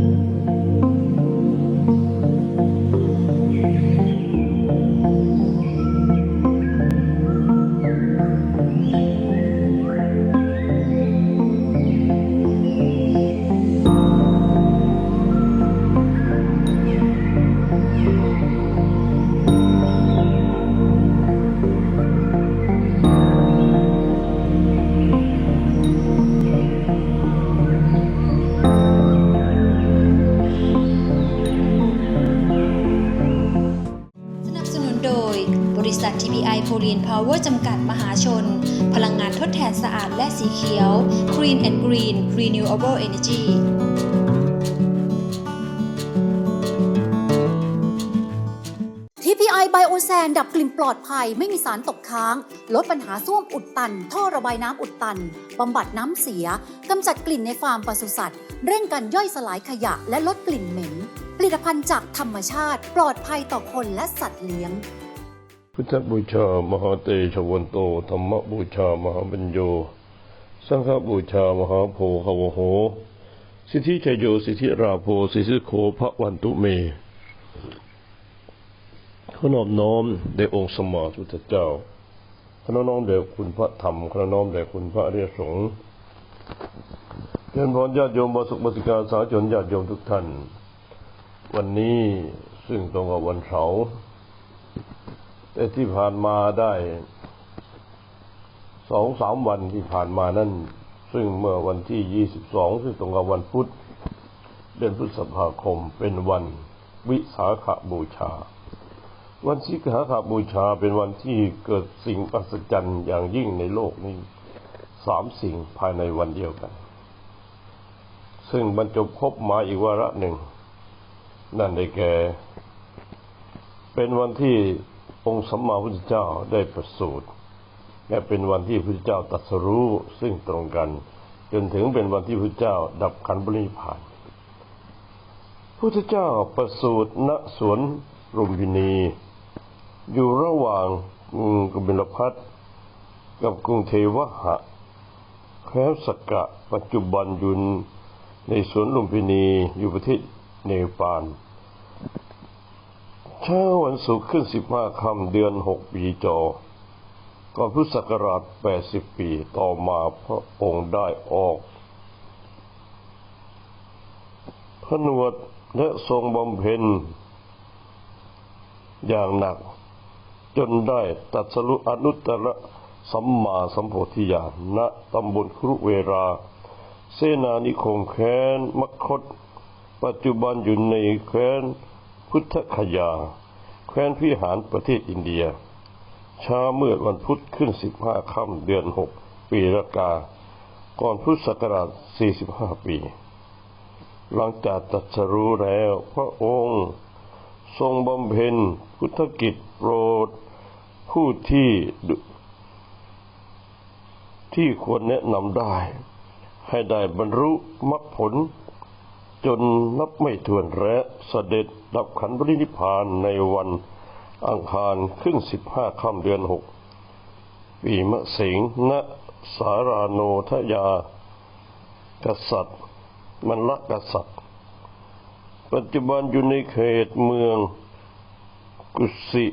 ส ไบโอแซนดับกลิ่นปลอดภัยไม่มีสารตกค้าง ลดปัญหาส้วมอุดตัน ท่อระบายน้ำอุดตันบำบัดน้ำเสียกำจัดกลิ่นในฟาร์มปศุสัตว์ เร่งการย่อยสลายขยะและลดกลิ่นเหม็น ผลิตภัณฑ์จากธรรมชาติ ปลอดภัยต่อคนและสัตว์เลี้ยง พุทธบูชา มหาเตชะวันโต ธรรมบูชา มหาบัญโย สังฆบูชา มหาโพคาวโห สิทธิชยโย สิทธิราโพสิทธิโคพระวันตุเม ขนอบน้อมแด่องค์สมมาพุทธเจ้าขนอบน้อมแด่คุณพระธรรมขนอบน้อมแด่คุณพระอริยสงฆ์เชิญพรญาติโยมบาสุกบาสิกาสาชนญาติโยมทุกท่าน วันนี้ซึ่งตรงกับวันเสาร์แต่ที่ผ่านมาได้สองสามวันที่ผ่านมานั่น ซึ่งเมื่อวันที่ยี่สิบสองซึ่งตรงกับวันพุธเดือนพฤษภาคมเป็นวันวิสาขบูชา วันวิสาขบูชาเป็นวันที่เกิดสิ่งอัศจรรย์อย่างยิ่งในโลกนี้สามสิ่งภายในวันเดียวกัน ซึ่งบรรจบครบมาอีกวาระหนึ่ง นั่นได้แก่ เป็นวันที่องค์สัมมาพุทธเจ้าได้ประสูติและเป็นวันที่พระพุทธเจ้าตรัสรู้ซึ่งตรงกัน จนถึงเป็นวันที่พระพุทธเจ้าดับขันบริพานพระพุทธเจ้าประสูติณสวนรุมพินี อยู่ระหว่างกรุงกบิลพัทกับกรุงเทวหะแคว้นสกกะปัจจุบันอยู่ในสวนลุมพินีอยู่ประเทศเนปาลเช้าวันศุกร์ขึ้นสิบห้าคำเดือนหกปีจอ ก่อนพุทธศักราชแปดสิบปีต่อมาพระองค์ได้ออกผนวดและทรงบำเพ็ญอย่างหนัก จนได้ตัดสรุอนุตตรสัมมาสัมโพธิญาณณตำบลครุเวรา เสนานิคมแค้นมคต ปัจจุบันอยู่ในแคว้นพุทธคยา แคว้นพิหารประเทศอินเดีย เช้าเมื่อวันพุธขึ้นสิบห้าค่ำเดือนหกปีละกา ก่อนพุทธศักราชสี่สิบห้าปี หลังจากตรัสรู้แล้วพระองค์ ทรงบำเพ็ญพุทธกิจโปร ผู้ที่ที่ควรแนะนำได้ ให้ได้บรรลุมรรคผล จนนับไม่ถ้วนและเสด็จดับขันธ์ปรินิพานในวันอังคารขึ้นสิบห้าค่ำเดือนหกปีมะเสงณสาราโนทยา กษัตริย์มันลักกษัตริย์ ปัจจุบันอยู่ในเขตเมืองกุสิ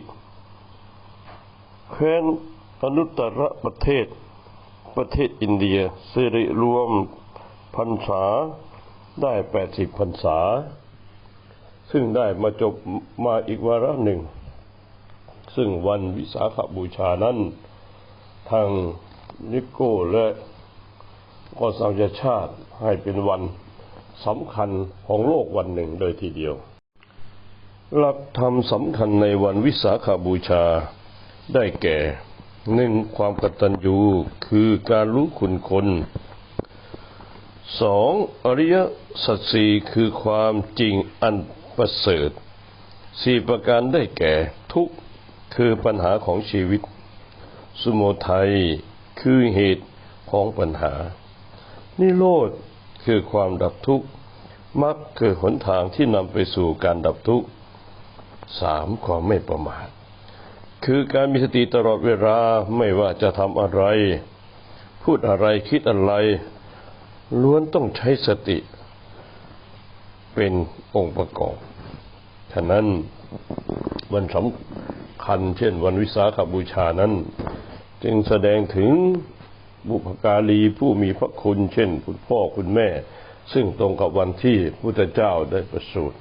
แคว้นอนุตตรประเทศ ประเทศอินเดียสิริรวมพรรษาได้แปดสิบพรรษา ซึ่งได้มาจบมาอีกวาระหนึ่ง ซึ่งวันวิสาขบูชานั้น ทางนิโก้และกสาวชาติให้เป็นวันสำคัญของโลกวันหนึ่งโดยทีเดียว หลักธรรมสำคัญในวันวิสาขบูชา ได้แก่หนึ่งความกตัญญูคือการรู้คุณคนสองอริยสัจสี่คือความจริงอันประเสริฐสี่ประการได้แก่ทุกคือปัญหาของชีวิต สมุทัยคือเหตุของปัญหา นิโรธคือความดับทุกข์มรรคคือหนทางที่นำไปสู่การดับทุกข์สามความไม่ประมาท คือการมีสติตลอดเวลาไม่ว่าจะทำอะไร พูดอะไรคิดอะไร ล้วนต้องใช้สติ เป็นองค์ประกอบ ฉะนั้นวันสำคัญเช่นวันวิสาขบูชานั้น จึงแสดงถึงบุพการีผู้มีพระคุณ เช่น คุณพ่อคุณแม่ ซึ่งตรงกับวันที่พุทธเจ้าได้ประสูติ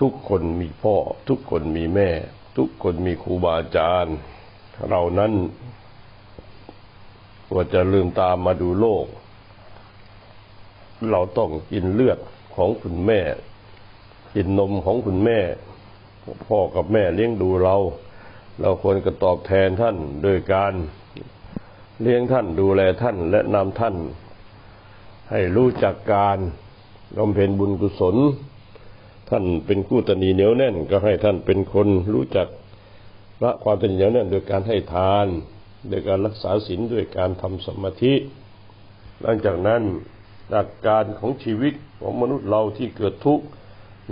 ทุกคนมีพ่อ ทุกคนมีแม่ ทุกคนมีครูบาอาจารย์ เรานั้นว่าจะลืมตามมาดูโลก เราต้องกินเลือดของคุณแม่ กินนมของคุณแม่ พ่อกับแม่เลี้ยงดูเรา เราควรจะตอบแทนท่านโดยการเลี้ยงท่านดูแลท่านและนำท่าน ให้รู้จักการบำเพ็ญบุญกุศล ท่านเป็นกู้ตนีเหนียวแน่น ก็ให้ท่านเป็นคนรู้จักละความเป็นเหนียวแน่นโดยการให้ทานโดยการรักษาศีลด้วยการทำสมาธิ หลังจากนั้นหลักการของชีวิตของมนุษย์เราที่เกิดทุกข์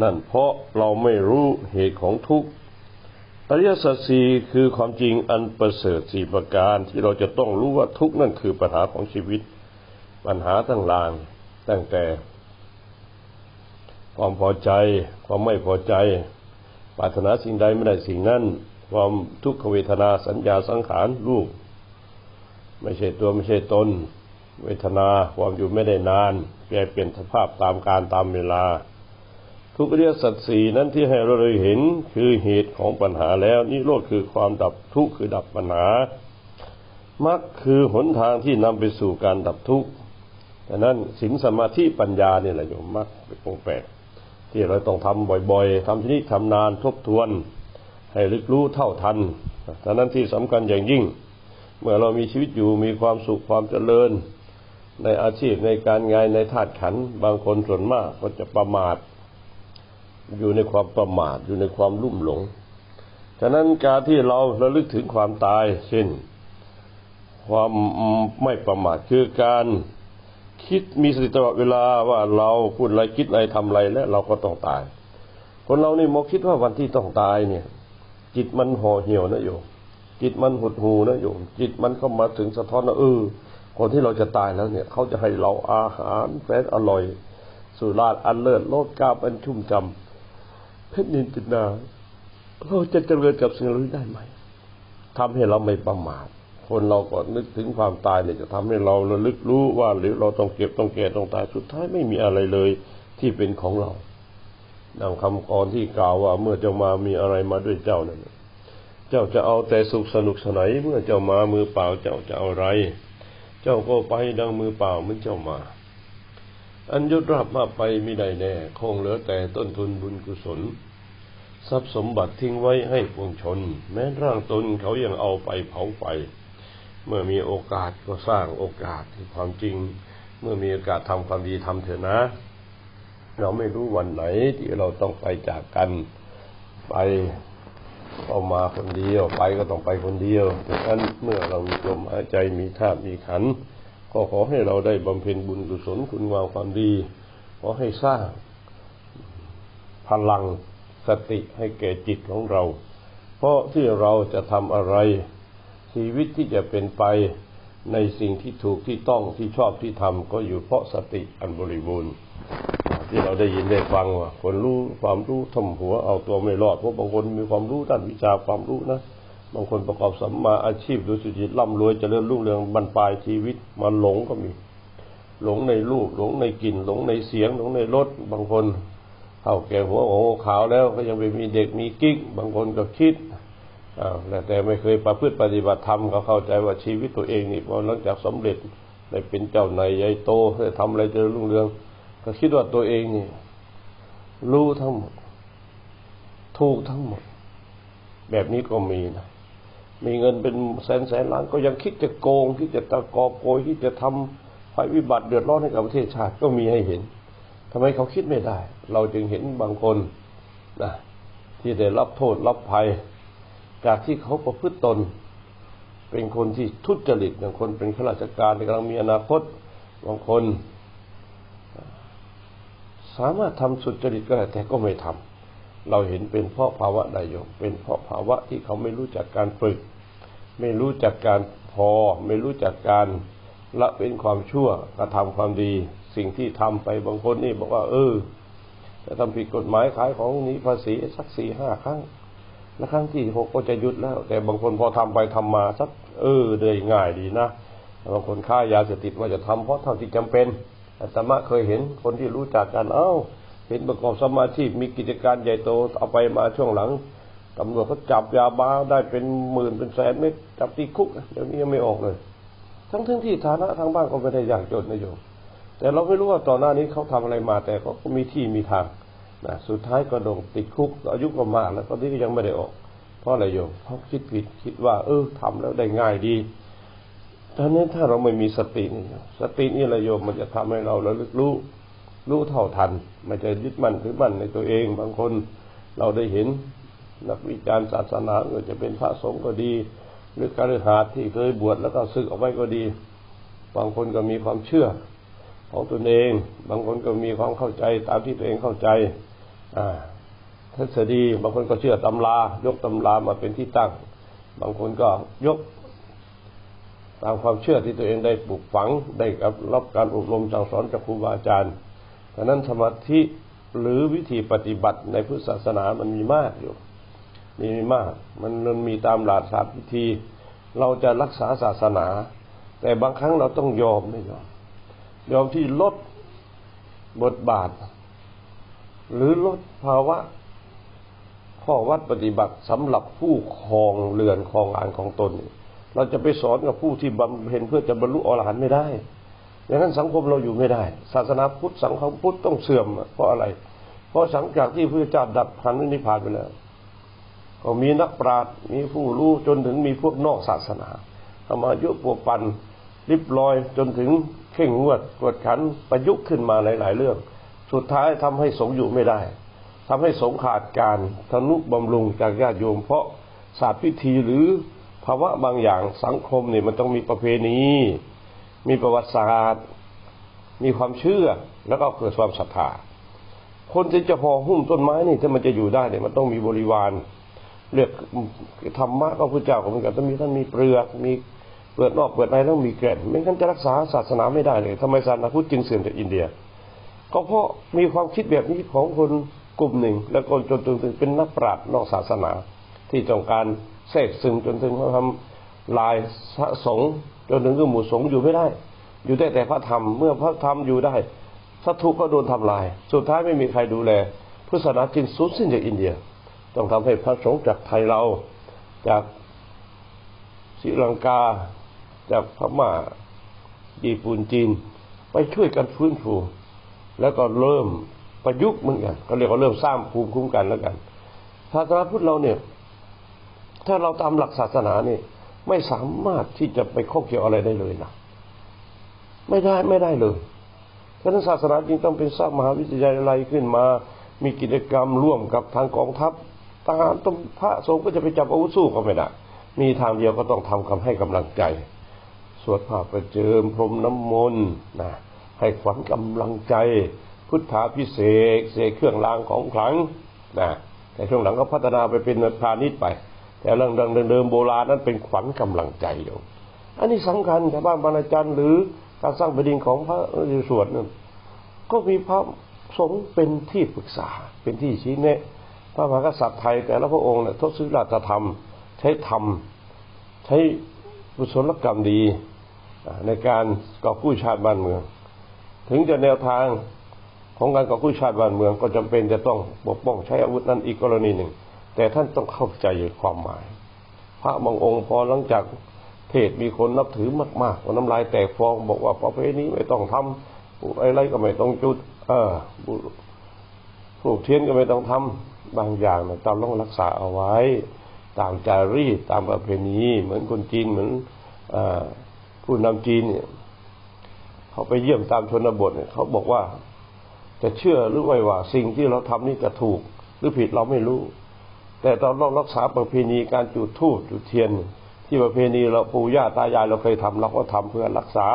นั่นเพราะเราไม่รู้เหตุของทุกข์อริยสัจสี่คือความจริงอันประเสริฐสี่ประการที่เราจะต้องรู้ว่าทุกข์นั่นคือปัญหาของชีวิต ปัญหาทั้งลางตั้งแต่ ความพอใจ ความไม่พอใจ ปรารถนาสิ่งใดไม่ได้สิ่งนั้นความทุกขเวทนาสัญญาสังขารรูป ไม่ใช่ตัวไม่ใช่ตน เวทนาความอยู่ไม่ได้นานแปรเปลี่ยนสภาพตามการตามเวลา ทุกเรียสัตว์สีนั้นที่ให้เราเลยเห็นคือเหตุของปัญหาแล้วนิโรธคือความดับทุกข์คือดับปัญหามรรคคือหนทางที่นำไปสู่การดับทุกข์ดังนั้นศีลสมาธิปัญญาเนี่ยแหละโยมมรรคเป็นองค์แปด ที่เราต้องทำบ่อยๆทำที่นี้ทำนานทบทวน ให้ลึกรู้เท่าทันดังนั้นที่สำคัญอย่างยิ่ง เมื่อเรามีชีวิตอยู่มีความสุขความเจริญ ในอาชีพในการงานในธาตุขันบางคนส่วนมากก็จะประมาท อยู่ในความประมาทอยู่ในความลุ่มหลงฉะนั้นการที่เราระลึกถึงความตายเช่น ความไม่ประมาทคือการ คิดมีสติตลอดเวลาว่าเราพูดอะไรคิดอะไรทำอะไรและเราก็ต้องตาย คนเรานี่มองคิดว่าวันที่ต้องตายเนี่ย จิตมันห่อเหี่ยวนะโยมจิตมันหดหูนะโยมจิตมันเข้ามาถึงสะท้อนว่าเออคนที่เราจะตายแล้วเนี่ย เขาจะให้เราอาหารแสนอร่อย สุราษอันเลิศโลดกาบอันชุ่มจำเพชรนินจินดาเราจะเจริญกับสิ่งเหล่านี้ได้ไหมทำให้เราไม่ประมาท คนเราก็นึกถึงความตายเนี่ยจะทำให้เราระลึกรู้ว่าหรือเราต้องเก็บต้องแก่ต้องตายสุดท้ายไม่มีอะไรเลยที่เป็นของเราดังคำกรที่กล่าวว่าเมื่อเจ้ามามีอะไรมาด้วยเจ้านั่นเจ้าจะเอาแต่สุขสนุกสนานเมื่อเจ้ามามือเปล่าเจ้าจะเอาอะไร เจ้าก็ไปดังมือเปล่าเหมือนเจ้ามา อันยุดรับมาไปไม่ได้แน่ คงเหลือแต่ต้นทุนบุญกุศล ทรัพย์สมบัติทิ้งไว้ให้ปวงชน แม้ร่างตนเขายังเอาไปเผาไฟ เมื่อมีโอกาสก็สร้างโอกาสที่ความจริง เมื่อมีโอกาสทำความดีทำเถอะนะ เราไม่รู้วันไหนที่เราต้องไปจากกันไปเอามาคนเดียวไปก็ต้องไปคนเดียวดังนั้นเมื่อเรามีลมหายใจมีธาตุมีขันก็ขอให้เราได้บำเพ็ญบุญกุศลคุณงามความดี ขอให้สร้างพลังสติให้แก่จิตของเรา เพราะที่เราจะทำอะไร ชีวิตที่จะเป็นไปในสิ่งที่ถูกที่ต้องที่ชอบที่ทำก็อยู่เพราะสติอันบริบูรณ์ที่เราได้ยินได้ฟังว่าคนรู้ความรู้ทมหัวเอาตัวไม่รอดเพราะบางคนมีความรู้ด้านวิชาความรู้นะบางคนประกอบสัมมาอาชีพดูสุจิตร่ำรวยจเจริญรุ่งเรืองบรรปลายชีวิตมาหลงก็มี หลงในรูปหลงในกลิ่นหลงในเสียง หลงในรสบางคนเท่าแก่หัวโอ้ขาวแล้วก็ยังไปมีเด็กมีกิ๊ก บางคนก็คิด อ้าวแต่ไม่เคยประพฤติปฏิบัติธรรมก็เข้าใจว่าชีวิตตัวเองนี่พอหลังจากสำเร็จได้เป็นเจ้าในใหญ่โตได้ทำอะไรเจริญรุ่งเรือง ก็คิดว่าตัวเองนี่รู้ทั้งหมดถูกทั้งหมด แบบนี้ก็มีนะมีเงินเป็นแสนแสนล้านก็ยังคิดจะโกงคิดจะตะกอบโกยคิดจะทำภัยวิบัติเดือดร้อนให้กับประเทศชาติก็มีให้เห็นทำไมเขาคิดไม่ได้ เราจึงเห็นบางคนนะที่ได้รับโทษรับภัย จากที่เขาประพฤติตน เป็นคนที่ทุจริตบางคนเป็นข้าราชการกำลังมีอนาคตบางคน สามารถทำสุจริตก็ได้แต่ก็ไม่ทำเราเห็นเป็นเพราะภาวะใดโยมเป็นเพราะภาวะที่เขาไม่รู้จักการฝึก ไม่รู้จักการพอ ไม่รู้จักการละเป็นความชั่วกระทำความดี สิ่งที่ทำไปบางคนนี่บอกว่า เออจะทำผิดกฎหมายขายของนี้ภาษีสักสี่ห้าครั้ง แล้วครั้งที่หกก็จะหยุดแล้ว แต่บางคนพอทำไปทำมาสักเออเลยง่ายดีนะบางคนฆ่ายาเสพติดว่าจะทำเพราะเท่าที่จำเป็นอาตมาเคยเห็นคนที่รู้จักกันเอ้า เห็นประกอบสมาธิมีกิจการใหญ่โตเอาไปมาช่วงหลังตำรวจเขาจับยาบ้าได้เป็นหมื่นเป็นแสนเม็ดจับตีคุกเดี๋ยวนี้ยังไม่ออกเลย ทั้งทั้งที่ฐานะทางบ้านก็ไม่ได้ยากจนนะโยมแต่เราไม่รู้ว่าต่อหน้านี้เขาทำอะไรมาแต่เขาก็มีที่มีทาง นะสุดท้ายก็โดนติดคุกอายุก็มากแล้วตอนนี้ก็ยังไม่ได้ออก เพราะอะไรโยมเพราะคิดผิดคิดว่า เออทำแล้วได้ง่ายดีท่านี้ถ้าเราไม่มีสตินี่สตินี่แหละโยมมันจะทำให้เราระลึกรู้รู้เท่าทัน ไม่จะยึดมั่นถือมั่นในตัวเอง บางคนเราได้เห็นนักวิจารณ์ศาสนาก็จะเป็นพระสงฆ์ก็ดี หรือการหาที่เคยบวชแล้วก็ศึกออกไปก็ดี บางคนก็มีความเชื่อของตนเอง บางคนก็มีความเข้าใจตามที่ตัวเองเข้าใจ ทฤษฎีบางคนก็เชื่อตำรา ยกตำรามาเป็นที่ตั้ง บางคนก็ยก ตามความเชื่อที่ตัวเองได้ปลูกฝังได้รับการอบรมสั่งสอนจากครูบาอาจารย์ฉะนั้นสมาธิหรือวิธีปฏิบัติในพุทธศาสนามันมีมากอยู่มีมาก มันมันมีตามหลักศาสตร์วิธี เราจะรักษาศาสนา แต่บางครั้งเราต้องยอมไม่ยอมยอมที่ลดบทบาท หรือลดภาวะ ข้อวัดปฏิบัติสำหรับผู้ครองเรือนครองอ่านของตน เราจะไปสอนกับผู้ที่บำเพ็ญเพื่อจะบรรลุอรหันต์ไม่ได้อย่างนั้นสังคมเราอยู่ไม่ได้ ศาสนาพุทธสังคมพุทธต้องเสื่อมเพราะอะไร เพราะสังจากที่พระเจ้าดับพันนิพพานไปแล้ว ก็มีนักปราชญ์มีผู้รู้จนถึงมีพวกนอกศาสนาเอามายุปวปันริบลอยจนถึงเข่งงวดกวดขันประยุกต์ขึ้นมาหลาย ๆ เรื่อง สุดท้ายทำให้สงอยู่ไม่ได้ทำให้สงขาดการทนุบำรุงจากญาติโยม เพราะศาสตร์พิธีหรือภาวะบางอย่างสังคมเนี่ยมันต้องมีประเพณี มีประวัติศาสตร์ มีความเชื่อแล้วก็เกิดความศรัทธาคนที่จะพอหุ้มต้นไม้นี่ถ้ามันจะอยู่ได้เนี่ยมันต้องมีบริวารเรียกธรรมะก็พระเจ้าก็เหมือนกันต้องมีท่านมีเปลือกมีเปลือกนอกเปลือกในต้องมีแก่นไม่งั้นจะรักษาศาสนาไม่ได้เลยทำไมศาสนาพุทธจึงเสื่อมจากอินเดีย ก็เพราะมีความคิดแบบนี้ของคนกลุ่มหนึ่ง และคนจนถึงเป็นนักปราชญ์นอกศาสนา ที่ต้องการแทรกซึมจนถึงเขาทำลายพระสงฆ์จนถึงหมู่สงฆ์อยู่ไม่ได้ อยู่ได้แต่พระธรรมเมื่อพระธรรมอยู่ได้สัตถุก็โดนทำลาย สุดท้ายไม่มีใครดูแลพุทธศาสนาจึงสูญสิ้นจากอินเดีย ต้องทำให้พระสงฆ์จากไทยเราจากศรีลังกา จากพม่าญี่ปุ่นจีน ไปช่วยกันฟื้นฟู แล้วก็เริ่มประยุกต์เหมือนกันเขาเรียกว่าเริ่มสร้างภูมิคุ้มกันแล้วกันศาสนาพุทธเราเนี่ย ถ้าเราตามหลักศาสนาเนี่ยไม่สามารถที่จะไปข้อเกี่ยวอะไรได้เลยนะไม่ได้ไม่ได้เลยเพราะฉะนั้นศาสนาจริงต้องเป็นสร้างมหาวิทยาลัยขึ้นมา มีกิจกรรมร่วมกับทางกองทัพทหารต้องพระสงฆ์ก็จะไปจับอาวุธสู้ก็ไม่ได้มีทางเดียวก็ต้องทำคำให้กำลังใจ สวดผ้าประเจิมพรมน้ำมนต์นะ ให้ขวัญกำลังใจ พุทธาพิเศษเสกเครื่องรางของขลังนะแต่ช่วงหลังก็พัฒนาไปเป็นพาณิชย์ไป แต่เรื่องเดิมโบราณนั้นเป็นขวัญกำลังใจอยู่อันนี้สำคัญชาวบ้านบรรณาจารย์หรือการสร้างประดินของพระสวดนั้นก็มีพระสงฆ์เป็นที่ปรึกษาเป็นที่ชี้แนะ พระมหากษัตริย์ไทยแต่ละพระองค์เนี่ยทศราชธรรม ใช้ธรรม ใช้กุศลกรรมดีในการก่อกู้ชาติบ้านเมือง ถึงจะแนวทางของการก่อกู้ชาติบ้านเมืองก็จำเป็นจะต้องปกป้องใช้อาวุธนั้นอีกกรณีหนึ่ง แต่ท่านต้องเข้าใจความหมาย พระบางองค์พอหลังจากเทศมีคนนับถือมากๆก็น้ำลายแตกฟองบอกว่าประเพณีไม่ต้องทำอะไรก็ไม่ต้องจุด เออผูกเทียนก็ไม่ต้องทำบางอย่างนะเราต้องรักษาเอาไว้ ตามจารีตตามประเพณี เหมือนคนจีนเหมือนอผู้นำจีนเนี่ย เขาไปเยี่ยมตามชนบทเนี่ยเขาบอกว่าจะเชื่อหรือไม่ว่าสิ่งที่เราทำนี่จะถูก หรือผิดเราไม่รู้ แต่เราต้องรักษาประเพณีการจุดธูปจุดเทียน ที่ประเพณีเราปู่ย่าตายายเราเคยทำเราก็ทำเพื่อรักษา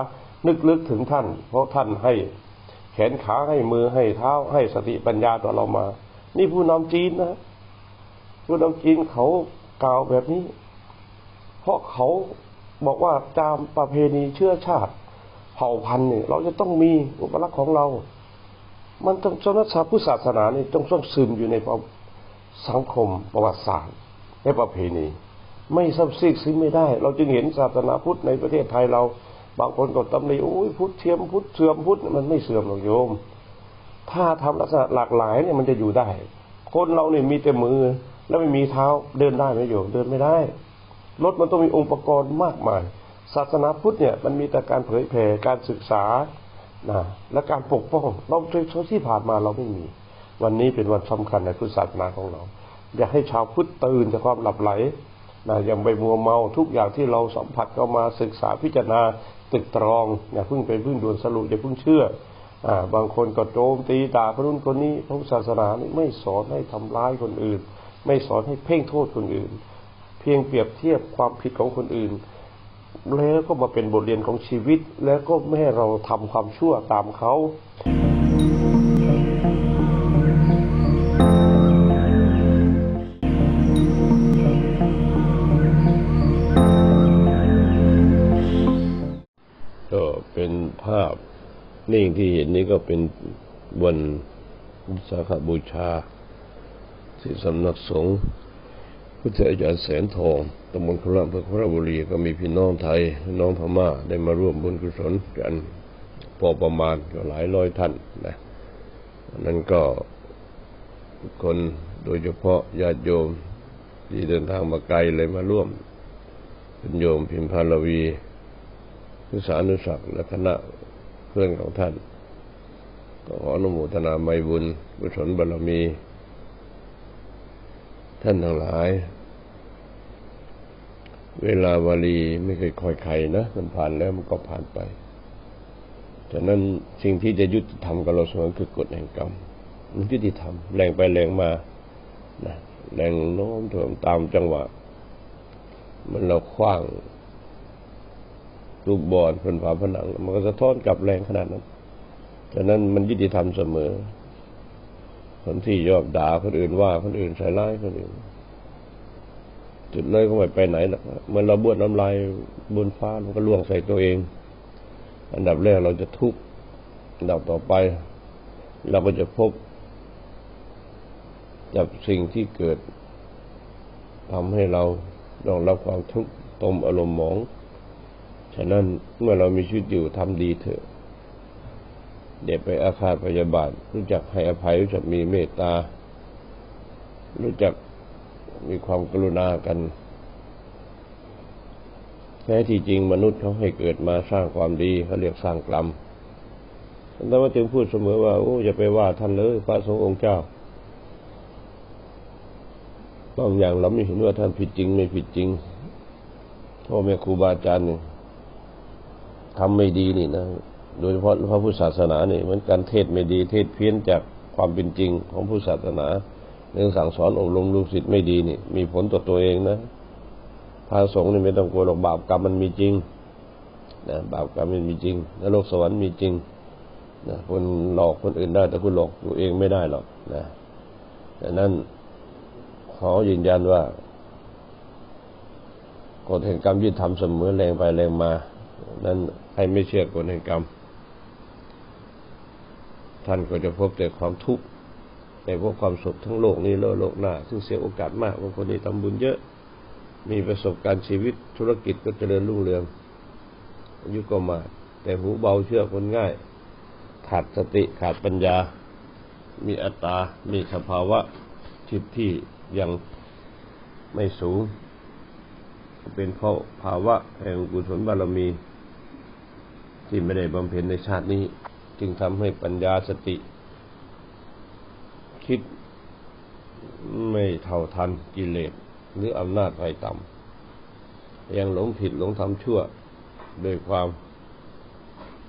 นึกลึกถึงท่าน เพราะท่านให้แขนขาให้มือให้เท้าให้สติปัญญาต่อเรามา นี่ผู้นำจีนนะผู้นำจีนเขากล่าวแบบนี้ เพราะเขาบอกว่าตามประเพณีเชื้อชาติ เผ่าพันธุ์นี่เราจะต้องมีอุปลักษณ์ของเรา มันต้องสนับสนุนพุทธศาสนานี่ต้องต้องซึมอยู่ในสังคมประวัติศาสตร์และประเพณี ไม่ซับซีกซึมไม่ได้ เราจึงเห็นศาสนาพุทธในประเทศไทยเรา บางคนก็ตำหนิโอ้ยพุทธเทียมพุทธเสื่อมพุทธมันไม่เสื่อมหรอกโยม ถ้าทำลักษณะหลากหลายเนี่ยมันจะอยู่ได้ คนเราเนี่ยมีแต่มือแล้วไม่มีเท้าเดินได้ไหมโยมเดินไม่ได้รถมันต้องมีองค์ประกอบมากมาย ศาสนาพุทธเนี่ยมันมีแต่การเผยแผ่การศึกษานะและการปกป้องเราโดยที่ผ่านมาเราไม่มี วันนี้เป็นวันสำคัญในพุทธศาสนาของเรา อยากให้ชาวพุทธตื่นจากความหลับไหลนะอย่าไปมัวเมาทุกอย่างที่เราสัมผัสเข้ามาศึกษาพิจารณาตึกตรองอย่าเพิ่งไปพึ่งด่วนสรุปอย่าเพิ่งเชื่ออ่าบางคนก็โจมตีด่าคนนู้นคนนี้พระศาสนานี่ไม่สอนให้ทำร้ายคนอื่น ไม่สอนให้เพ่งโทษคนอื่น เพียงเปรียบเทียบความผิดของคนอื่น แล้วก็มาเป็นบทเรียนของชีวิต แล้วก็ไม่ให้เราทำความชั่วตามเขาก็เป็นภาพนิ่งที่เห็นนี้ก็เป็นวันสาขบูชาที่สำนักสงฆ์ พุทธอาจารย์แสนทองตำบลคุระอำเภอคุระบุรีก็มีพี่น้องไทยน้องพม่าได้มาร่วมบุญกุศลกันพอประมาณก็หลายร้อยท่านนะนั้นก็คนโดยเฉพาะญาติโยมที่เดินทางมาไกลเลยมาร่วมเป็นโยมพิมพาลวีพุทธานุศักและคณะเพื่อนของท่าน ก็ขออนุโมทนาไมบุญกุศลบารมี ท่านทั้งหลาย เวลาวาลีไม่เคยคอยใครนะมันผ่านแล้วมันก็ผ่านไปฉะนั้นสิ่งที่จะยุติธรรมกับเราเสมอคือกฎแห่งกรรมมันยุติธรรมแรงไปแรงมานะแรงโน้มถ่วงตามจังหวะ มันเราคว้างลูกบอลเป็นฝาผนัง มันก็สะท้อนกลับแรงขนาดนั้นฉะนั้นมันยุติธรรมเสมอ คนที่ยอบด่าคนอื่นว่าคนอื่นใส่ร้ายคนอื่น จุดเลยก็ไม่ไปไหนหรอกเมื่อเราบ้วนน้ำลายบนฟ้ามันก็ล่วงใส่ตัวเอง อันดับแรกเราจะทุกข์อันดับต่อไป เราก็จะพบกับสิ่งที่เกิดทำให้เราต้องรับความทุกข์ตมอารมณ์หมอง ฉะนั้นเมื่อเรามีชีวิตอยู่ทำดีเถอะเดี๋ยวไปอาฆาตพยาบาท รู้จักให้อภัยรู้จักมีเมตตา รู้จัก มีความกรุณากัน แท้ที่จริงมนุษย์เขาให้เกิดมาสร้างความดีเขาเรียกสร้างกรรมแต่ว่าจึงพูดเสมอว่าโอ้อย่าไปว่าท่านเลยพระสงฆ์องค์เจ้าบางอย่างเราไม่เห็นว่าท่านผิดจริงไม่ผิดจริงพ่อแม่ครูบาอาจารย์เนี่ยทำไม่ดีนี่นะ โดยเฉพาะพระพุทธศาสนาเนี่ยเหมือนการเทศไม่ดี เทศเพี้ยนจากความเป็นจริงของพุทธศาสนา เรื่องสั่งสอนอบรมลูกศิษย์ไม่ดีนี่มีผลต่อตัวเองนะพระสงฆ์นี่ไม่ต้องกลัวหรอกบาปกรรมมันมีจริงนะบาปกรรมมันมีจริงนรกสวรรค์มีจริงนะคนหลอกคนอื่นได้ แต่คุณหลอกตัวเองไม่ได้หรอกนะดังนั้นขอยืนยันว่ากฎแห่งกรรมยึดทำเสมอแรงไปแรงมา นั้นใครไม่เชื่อกฎแห่งกรรม ท่านก็จะพบแต่ความทุกข์ แต่พบความสุขทั้งโลกนี้และโลกหน้า ซึ่งเสียโอกาสมากบางคนนี่ทำบุญเยอะ มีประสบการณ์ชีวิตธุรกิจก็เจริญรุ่งเรืองอายุก็มากแต่หูเบาเชื่อคนง่าย ขาดสติขาดปัญญา มีอัตตา มีสภาวะจิตที่ยังไม่สูง เป็นเพราะภาวะแห่งกุศลบารมี ที่ไม่ได้บำเพ็ญในชาตินี้ จึงทำให้ปัญญาสติ คิดไม่เท่าทันกิเลสหรืออำนาจไฟต่ำยังหลงผิดหลงทำชั่วโดยความ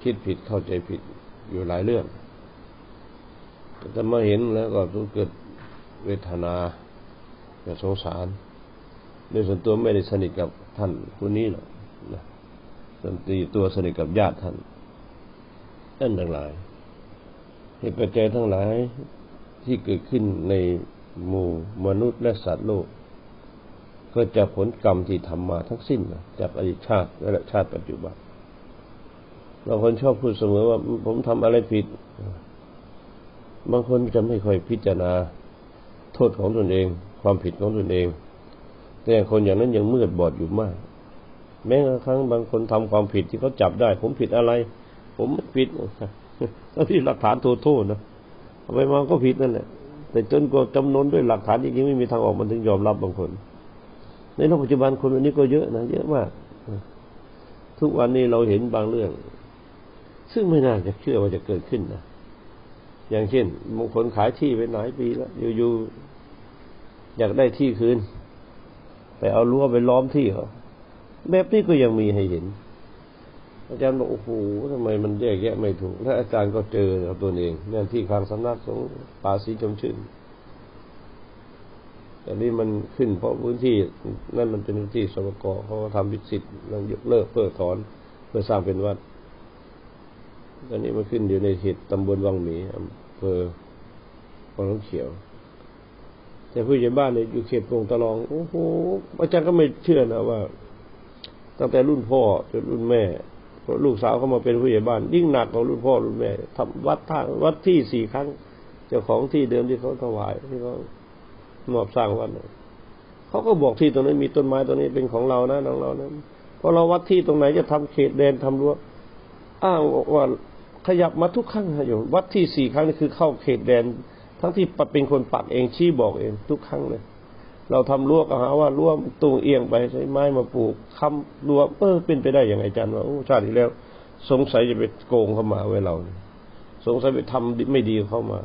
คิดผิดเข้าใจผิดอยู่หลายเรื่องแต่มาเห็นแล้วก็ต้องเกิดเวทนาเกิดสงสารโดยส่วนตัวไม่ได้สนิทกับท่านคนนี้หรอกนะส่วนตัวสนิทกับญาติท่านนั่นทั้งหลายเหตุปัจจัยทั้งหลาย ที่เกิดขึ้นในหมู่มนุษย์และสัตว์โลก ก็จะผลกรรมที่ทำมาทั้งสิ้นจากอดีตชาติและชาติปัจจุบันบางคนชอบพูดเสมอว่าผมทำอะไรผิด บางคนจะไม่ค่อยพิจารณาโทษของตนเอง ความผิดของตนเอง แต่คนอย่างนั้นยังมืดบอดอยู่มาก แม้กระทั่งบางคนทำความผิดที่เขาจับได้ ผมผิดอะไร ผมไม่ผิดถ้าที่หลักฐานโทษโทษนะ เอาไปมาก็ผิดนั่นแหละ แต่จนกว่าจำนวนด้วยหลักฐานจริงๆไม่มีทางออกมันถึงยอมรับบางคน ในโลกปัจจุบันคนแบบนี้ก็เยอะนะเยอะมากทุกวันนี้เราเห็นบางเรื่อง ซึ่งไม่น่าจะเชื่อว่าจะเกิดขึ้นนะอย่างเช่นบางคนขายที่ไปหลายปีแล้วอยู่ๆอยากได้ที่คืน ไปเอารั้วไปล้อมที่เขาแบบนี้ก็ยังมีให้เห็น อาจารย์บอกโอ้โหทำไมมันแยกแยะไม่ถูก และอาจารย์ก็เจอกับตัวเองเนี่ยที่คลังสำนักของป่าสีชมชื่นแต่นี่มันขึ้นเพราะพื้นที่นั่นมันเป็นพื้นที่สปกเขาก็ทำวิสิตแล้วยกเลิกเพิกถอนเพื่อสร้างเป็นวัดตอนนี้มันขึ้นอยู่ในเขตตำบลวังหมีอำเภอวังน้ำเขียว แต่ผู้ใหญ่บ้านเนี่ยอยู่เขตโป่งตะลองโอ้โหอาจารย์ก็ไม่เชื่อนะว่า ตั้งแต่รุ่นพ่อจนรุ่นแม่ ลูกสาวเขามาเป็นผู้ใหญ่บ้าน ยิ่งหนักกว่ารุ่นพ่อรุ่นแม่ทำวัดท่าวัดที่สี่ครั้ง เจ้าของที่เดิมที่เขาถวายที่เขามอบสร้างวัดเขาก็บอกที่ตรงนั้นมีต้นไม้ตรงนี้เป็นของเรานะของเรานะพอเราวัดที่ตรงไหนจะทำเขตแดนทำรั้วอ้างว่าขยับมาทุกครั้งนะโยมวัดที่สี่ครั้งนี่คือเข้าเขตแดน ทั้งที่เป็นคนปักเองชี้บอกเองทุกครั้งเลย เราทำรั้วก็หาว่ารั้วตูงเอียงไปใช้ไม้มาปลูกคำรั้วเออเป็นไปได้อย่างไงอาจารย์ว่าโอ้ชาติที่แล้ว สงสัยจะไปโกงเข้ามาไว้เรา สงสัยไปทำไม่ดีเข้ามา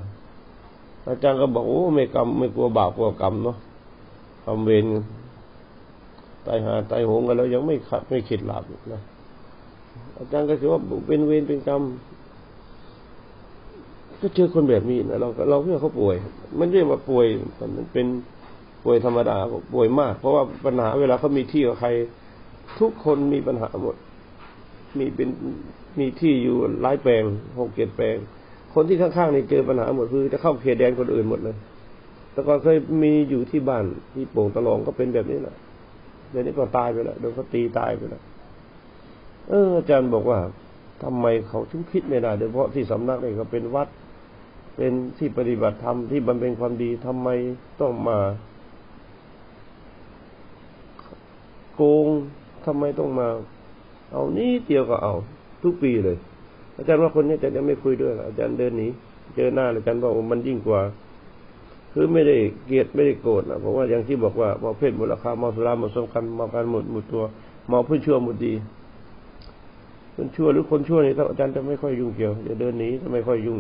อาจารย์ก็บอกโอ้ไม่กรรมไม่กลัวบาปกลัวกรรมเนาะทำเวรตายหาตายโหงกันแล้วยังไม่ขัดไม่ขิดหลับนะอาจารย์ก็คือว่าเป็นเวรเป็นกรรมก็เจอคนแบบนี้นะเราเราเพื่อเขาป่วย มันเรียกว่าป่วยมันเป็น ป่วยธรรมดาป่วยมาก เพราะว่าปัญหาเวลาเขามีที่กับใคร ทุกคนมีปัญหาหมด มีเป็นมีที่อยู่หลายแปลงหกเจ็ดแปลง คนที่ข้างๆนี่เจอปัญหาหมดคือจะเข้าเขตแดนคนอื่นหมดเลยแต่ก่อนเคยมีอยู่ที่บ้านที่โป่งตะลองก็เป็นแบบนี้แหละเดี๋ยวนี้ก็ตายไปแล้วโดนเขาตีตายไปแล้วเอออาจารย์บอกว่าทำไมเขาถึงคิดไม่ได้โดยเฉพาะที่สำนักนี่ก็เป็นวัด เป็นที่ปฏิบัติธรรมที่บำเพ็ญความดีทำไมต้องมา โกงทำไมต้องมา เอานี้เดียวก็เอา ทุกปีเลย อาจารย์ว่าคนนี้อาจารย์ยังไม่คุยด้วยอาจารย์เดินหนีเจอหน้าอาจารย์บอกมันยิ่งกว่า คือไม่ได้เกลียดไม่ได้โกรธนะเพราะว่าอย่างที่บอกว่าเมาเพศหมดราคาเมาสุราหมดสำคัญเมาการหมดหมดตัวเมาเพื่อชั่วหมดดีคนชั่วหรือคนชั่วนี่อาจารย์จะไม่ค่อยยุ่งเกี่ยวจะเดินหนีจะไม่ค่อยยุ่ง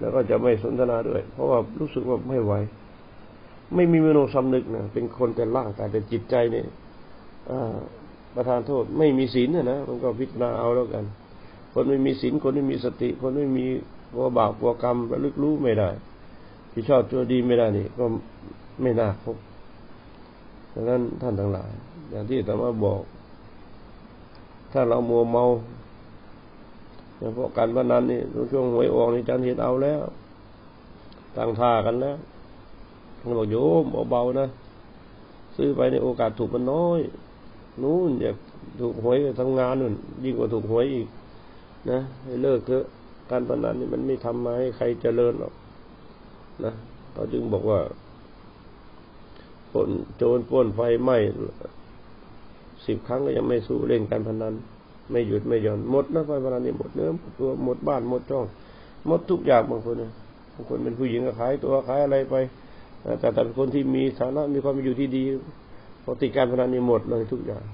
แล้วก็จะไม่สนทนาด้วย เพราะว่ารู้สึกว่าไม่ไหวไม่มีมโนสำนึกนะเป็นคนแต่ร่างกายแต่จิตใจเนี่ย ประทานโทษ ไม่มีศีลนะนะมันก็พิจารณาเอาแล้วกัน คนไม่มีศีลคนไม่มีสติ คนไม่มีกลัวบาปกลัวกรรมระลึกรู้ไม่ได้ที่ชอบชั่วดีไม่ได้นี่ก็ไม่น่าพบดังนั้นท่านทั้งหลาย อย่างที่ธรรมะบอก ถ้าเรามัวเมาเฉพาะการพนันนี่ช่วงหวยออกนี่จันเห็นเอาแล้ว ตั้งท่ากันแล้วท่านบอกโยมเบาๆนะ ซื้อไปในโอกาสถูกมันน้อย นู้นอยากถูกหวยทำงานนู่นยิ่งกว่าถูกหวยอีก นะให้เลิกเถอะการพนันนี่มันไม่ทำมาให้ใครเจริญหรอกนะเขาจึงบอกว่าปนโจรป้นไฟไหม้สิบครั้งก็ยังไม่สู้เล่นการพนัน ไม่หยุดไม่หย่อนหมดนะไฟพนันนี่หมดเนื้อหมดตัวหมดบ้านหมดช่องหมดทุกอย่างบางคนนะบางคนเป็นผู้หญิงก็ขายตัวขายอะไรไปแต่แต่เป็นคนที่มีฐานะมีความอยู่ที่ดี พอติดการพนันนี่หมดเลยทุกอย่าง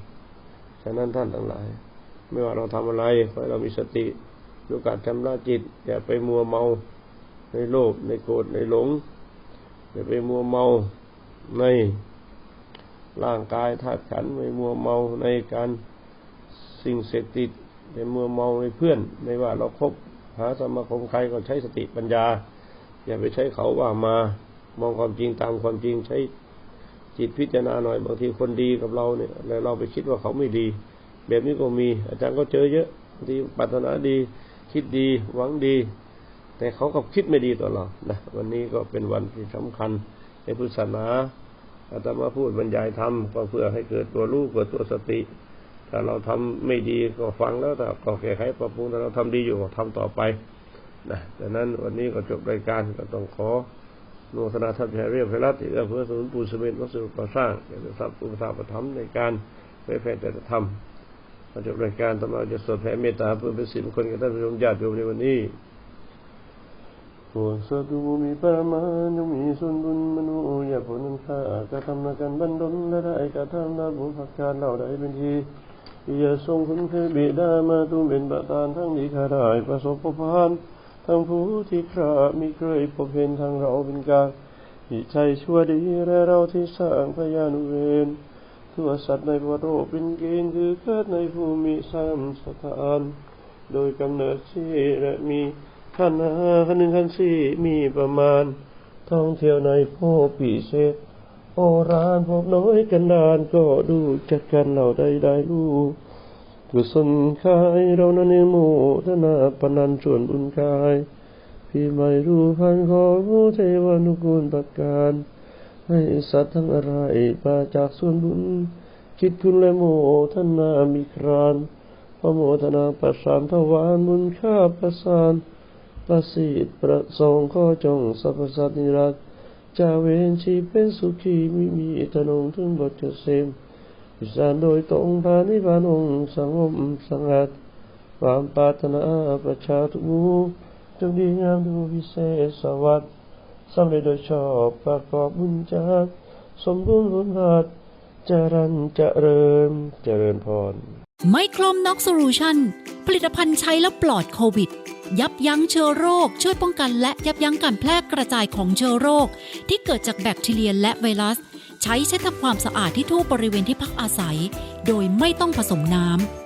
ฉะนั้นท่านทั้งหลาย ไม่ว่าเราทำอะไรขอให้เรามีสติรู้การชำระจิต อย่าไปมัวเมาในโลภในโกรธในหลง อย่าไปมัวเมาในร่างกายธาตุขันไม่มัวเมาในการสิ่งเสพติดไม่มัวเมาในเพื่อนไม่ว่าเราคบหาสมาคมใครก็ใช้สติปัญญา อย่าไปใช้เขาว่ามา มองความจริงตามความจริงใช้ จิตพิจารณาหน่อยบางทีคนดีกับเราเนี่ยแล้วเราไปคิดว่าเขาไม่ดี แบบนี้ก็มีอาจารย์ก็เจอเยอะบางทีปรารถนาดี คิดดีหวังดี แต่เขาก็คิดไม่ดีต่อเรานะวันนี้ก็เป็นวันที่สำคัญในพุทธศาสนาอาตมาพูดบรรยายธรรมก็เพื่อให้เกิดตัวรู้เกิดตัวสติ ถ้าเราทำไม่ดีก็ฟังแล้วแต่ก็แก้ไขปรับปรุงถ้าเราทำดีอยู่ก็ทำต่อไปนะดังนั้นวันนี้ก็จบรายการก็ต้องขอ โนทนาท่านแพรเรียบไพรัตน์ที่เอื้อเพื่อสนุนปูนสมิธวัสดุก่อสร้างเกี่ยวกับทรัพย์อุปถัมภ์ธรรมในการเผยแผ่แต่ธรรมมาจบรายการตำรวจจะสวดแผ่เมตตาเพื่อเป็นสิริมงคลกับท่านผู้ชมญาติโยมในวันนี้พวกสัตว์ผู้มีประมาณจงมีส่วนบุญมนุษย์อย่าผลนันข้ากระทำนาการบันดลและได้กระทำนาบุญพักการเหล่าใดเป็นทีอย่าทรงคุณเคยบิดามาตุ้มเป็นประธานทั้งดีข้าได้ประสบพบผ่าน ทั้งผู้ที่ข้ามีเคยพบเห็นทางเราเป็นการที่ใจชั่วดีและเราที่สร้างพยานุเวรทั่วสัตว์ในประโลกเป็นเกณฑ์คือเกิดในภูมิสามสถาน โดยกำเนิดที่และมีขันห้าขันหนึ่งขันสี่มีประมาณ ท่องเที่ยวในโพปีเศษโอรานพบน้อยกันดานก็ดูจัดกันเราได้ได้รู้ กุศลคายเรานั้นในหมู่ธนาปนันส่วนบุญกายพี่ไม่รู้พันของเทวานุกูลประการให้สัตว์ทั้งอะไรมาจากส่วนบุญ คิดคุณและโมทนามีครานพระโมทนาประสานทวารบุญข้าประสาน ประสิทธิ์ประสงค์ข้อจงสรรพสัตว์นิรักจาเวนชีเป็นสุขีมิมีตนงถึงบทเกษม วิสานโดยตรงพานิพานองสังมสังกัดความปรารถนาประชาทุกูจงดีงามดูพิเศษสวัสดิ์สำเร็จโดยชอบประกอบบุญจากสมบูรณ์ผลหัดจริญเจริญเจริญพร ไมโครมน็อกโซลูชันผลิตภัณฑ์ใช้แล้วปลอดโควิด ยับยั้งเชื้อโรค ช่วยป้องกันและยับยั้งการแพร่กระจายของเชื้อโรค ที่เกิดจากแบคทีเรียและไวรัส ใช้เช็ดทำความสะอาดที่ทั่วบริเวณที่พักอาศัย โดยไม่ต้องผสมน้ำ